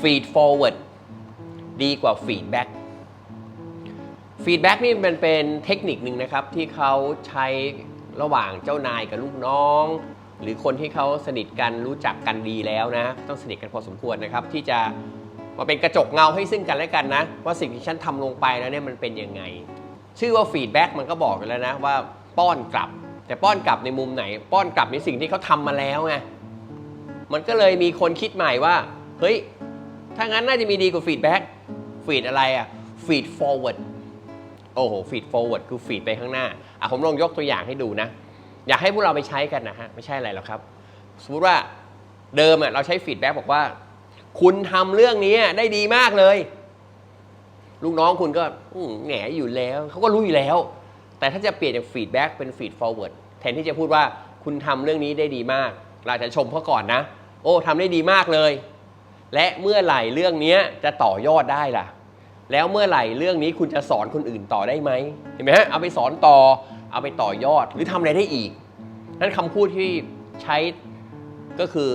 feed forward ดีกว่า feedback feedback นี่มันเป็นเทคนิคหนึ่งนะครับ ที่เขาใช้ระหว่างเจ้านายกับลูกน้อง หรือคนที่เขาสนิทกันรู้จักกันดีแล้วนะ ต้องสนิทกันพอสมควรนะครับ ที่จะมาเป็นกระจกเงาให้ซึ่งกันและกันนะ ว่าสิ่งที่ฉันทำลงไปแล้วเนี่ยมันเป็นยังไง ชื่อว่า feedback มันก็บอกกันแล้วนะว่าป้อนกลับ แต่ป้อนกลับในมุมไหน ป้อนกลับในสิ่งที่เขาทำมาแล้วไงมันก็เลยมีคนคิดใหม่ว่าเฮ้ย ถ้างั้นน่าจะมีดีกว่าฟีดแบ็กฟีดอะไรอะฟีด forward โอ้โหฟีด forward คือฟีดไปข้างหน้าอะผมลองยกตัวอย่างให้ดูนะ อยากให้พวกเราไปใช้กันนะฮะ ไม่ใช่อะไรหรอกครับ สมมติว่าเดิมอะเราใช้ฟีดแบ็กบอกว่า คุณทำเรื่องนี้ได้ดีมากเลย ลูกน้องคุณก็แหนอยู่แล้วเขาก็รู้อยู่แล้ว แต่ถ้าจะเปลี่ยนจากฟีดแบ็กเป็นฟีด forward แทนที่จะพูดว่าคุณทำเรื่องนี้ได้ดีมาก เราจจะชมเขาก่อนนะ โอ้ทำได้ดีมากเลย และเมื่อไหร่เรื่องนี้จะต่อยอดได้ล่ะ แล้วเมื่อไหร่เรื่องนี้คุณจะสอนคนอื่นต่อได้ไหมเห็นไหมฮะเอาไปสอนต่อเอาไปต่อยอดหรือทำอะไรได้อีก นั่นคำพูดที่ใช้ก็คือ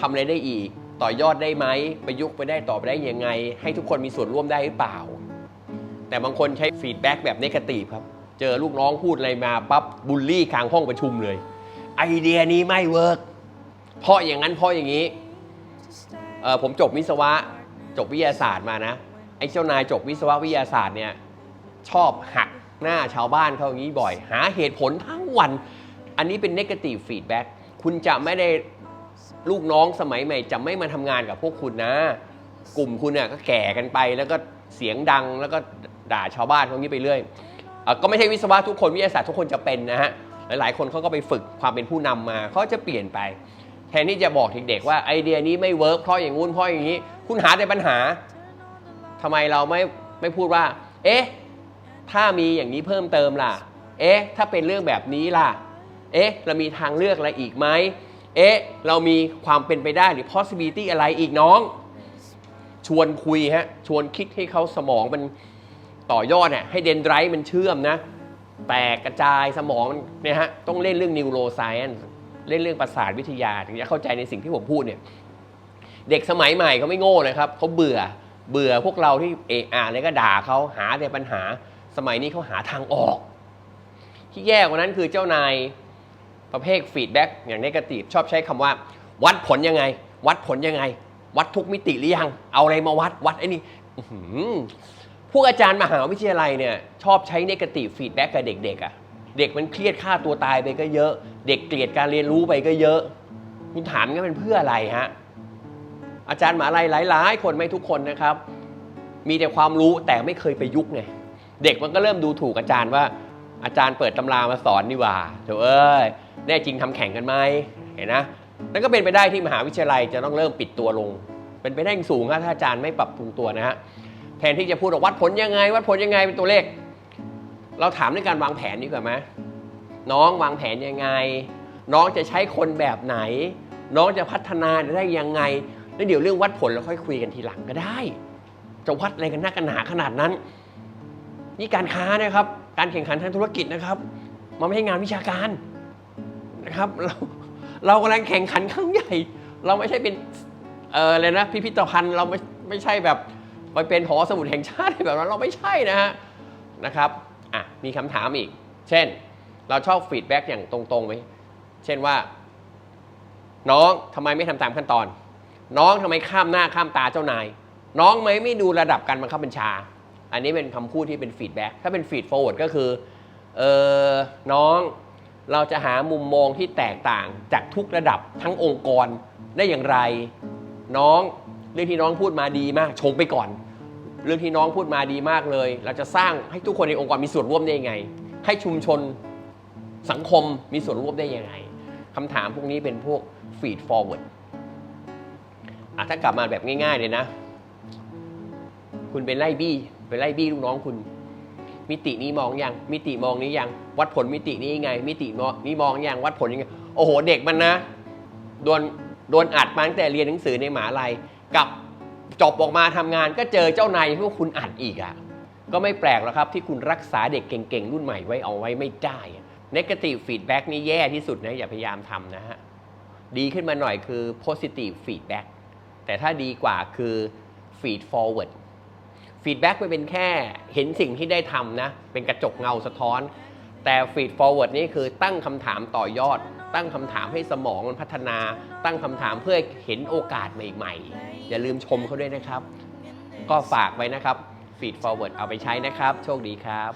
ทำอะไรได้อีก ต่อยอดได้ไหมประยุกต์ไปได้ต่อไปได้ยังไง ให้ทุกคนมีส่วนร่วมได้หรือเปล่า แต่บางคนใช้ฟีดแบ็กแบบเนกาทีฟครับ เจอลูกน้องพูดอะไรมาปั๊บบูลลี่กลางห้องประชุมเลย ไอเดียนี้ไม่เวิร์กเพราะอย่างนั้นเพราะอย่างนี้ ออผมจบวิศวะจบวิทยาศาสตร์มานะไอ้เจ้านายจบวิศวะวิทยาศาสตร์เนี่ยชอบหักหน้าชาวบ้านเขาอย่างนี้บ่อย หาเหตุผลทั้งวัน อันนี้เป็น negative feedback คุณจะไม่ได้ลูกน้องสมัยใหม่จะไม่มาทำงานกับพวกคุณนะ กลุ่มคุณเนี่ยก็แก่กันไปแล้วก็เสียงดังแล้วก็ด่าชาวบ้านเขางี้ไปเรื่อยอก็ไม่ใช่วิศวะทุกคนวิทยาศาสตร์ทุกคนจะเป็นนะฮะหลายๆ คนเขาก็ไปฝึกความเป็นผู้นำมาเขาจะเปลี่ยนไป นที่จะบอกเด็กๆว่าไอเดียนี้ไม่เวิร์กเพราะอย่างงู้นเพราะอย่างนี้ คุณหาแต่ปัญหาทำไมเราไม่ไม่พูดว่า เอ๊ะ ถ้ามีอย่างนี้เพิ่มเติมล่ะ เอ๊ะ ถ้าเป็นเรื่องแบบนี้ล่ะ เอ๊ะ เรามีทางเลือกอะไรอีกไหมเอ๊ะ เรามีความเป็นไปได้หรือ possibility อะไรอีกน้อง ชวนคุยฮะ ชวนคิดให้เขาสมองมันต่อยอดเนี่ยให้เดนไดรฟ์มันเชื่อมนะ แตกกระจายสมองเนี่ยฮะ ต้องเล่นเรื่อง neuroscience เล่นเรื่องประสาทวิทยาถึงจะเข้าใจในสิ่งที่ผมพูดเนี่ยเด็กสมัยใหม่เขาไม่โง่เลยครับเขาเบื่อเบื่อพวกเราที่เอะอะอะไรก็ด่าเขาหาแต่ปัญหาสมัยนี้เขาหาทางออก ที่แย่กว่านั้นคือเจ้านายประเภทฟีดแบ็กอย่างนกาทีฟชอบใช้คำว่า วัดผลยังไง วัดผลยังไง วัดทุกมิติหรือยัง เอาอะไรมาวัดวัดไอ้นี่อื้อหือพวกอาจารย์มหาวิทยาลัยเนี่ยชอบใช้นกาทีฟฟีดแบ็กกับเด็กๆอะ่ะ เด็กมันเครียดฆ่าตัวตายไปก็เยอะ เด็กเกลียดการเรียนรู้ไปก็เยอะ คุณถามกันเป็นเพื่ออะไรฮะอาจารย์มหาลัยหลายๆ คนไม่ทุกคนนะครับ มีแต่ความรู้แต่ไม่เคยไปยุกไงเด็กมันก็เริ่มดูถูกอาจารย์ว่า อาจารย์เปิดตำรามาสอนนี่ว่าเถอะเอ้ยแน่จริงทำแข่งกันไหมเห็นนะนั่นก็เป็นไปได้ที่มหาวิทยาลัยจะต้องเริ่มปิดตัวลง เป็นไปได้สูงครับถ้าอาจารย์ไม่ปรับปรุงตัวนะฮะแทนที่จะพูดว่าวัดผลยังไง วัดผลยังไงเป็นตัวเลข เราถามเรื่องการวางแผนดีกว่าไหมน้องวางแผนยังไง น้องจะใช้คนแบบไหน น้องจะพัฒนาได้ยังไงแล้วเดี๋ยวเรื่องวัดผลเราค่อยคุยกันทีหลังก็ได้ จะวัดอะไรกันหน้ากันหนาขนาดนั้น นี่การค้านะครับ การแข่งขันทางธุรกิจนะครับ มันไม่ใช่งานวิชาการนะครับ เราเรากำลังแข่งขันครั้งใหญ่ เราไม่ใช่เป็นเอออะไรนะ พิพิธภัณฑ์เราไม่ไม่ใช่แบบไปเป็นหอสมุดแห่งชาติแบบนั้นเราไม่ใช่นะฮะนะครับ อะมีคำถามอีก เช่น เราชอบฟีดแบ็กอย่างตรงๆไหมเช่นว่า น้องทำไมไม่ทำตามขั้นตอน น้องทำไมข้ามหน้าข้ามตาเจ้านาย น้องไม่ไม่ดูระดับการบังคับบัญชา อันนี้เป็นคำพูดที่เป็นฟีดแบ็กถ้าเป็นฟีด f ฟร์ดก็คือเออน้องเราจะหามุมมองที่แตกต่างจากทุกระดับทั้งองค์กรได้อย่างไร น้องเรื่องที่น้องพูดมาดีมากชมไปก่อน เรื่องที่น้องพูดมาดีมากเลย เราจะสร้างให้ทุกคนในองค์กรมีส่วนร่วมได้ยังไง ให้ชุมชนสังคมมีส่วนร่วมได้ยังไงคำถามพวกนี้เป็นพวกฟีด forward อะถ้ากลับมาแบบง่ายๆเลยนะ คุณเป็นไล่บี้เป็นไล่บี้ลูกน้องคุณ มิตินี้มองยัง มิติมองนี้ยัง วัดผลมิตินี้ยังไง มิติมองนี้มองยังวัดผลยังไง โอ้โห เด็กมันนะ โดนโดนอัดมาตั้งแต่เรียนหนังสือในมหาลัยกับ จบออกมาทำงานก็เจอเจ้านายพวกคุณอัดอีกอะ่ะก็ไม่แปลกหรอกครับที่คุณรักษาเด็กเก่งๆ รุ่นใหม่ไว้เอาไว้ไม่ได้อะ negative feedback นี่แย่ที่สุดนะอย่าพยายามทำนะฮะ ดีขึ้นมาหน่อยคือ positive feedback แต่ถ้าดีกว่าคือ feed forward feedback ไม่เป็นแค่เห็นสิ่งที่ได้ทำนะ เป็นกระจกเงาสะท้อน แต่ feed forward นี่คือตั้งคำถามต่อยอด ตั้งคำถามให้สมองมันพัฒนา ตั้งคำถามเพื่อเห็นโอกาสใหม่ๆ อย่าลืมชมเขาด้วยนะครับ ก็ฝากไว้นะครับ feed forward เอาไปใช้นะครับ โชคดีครับ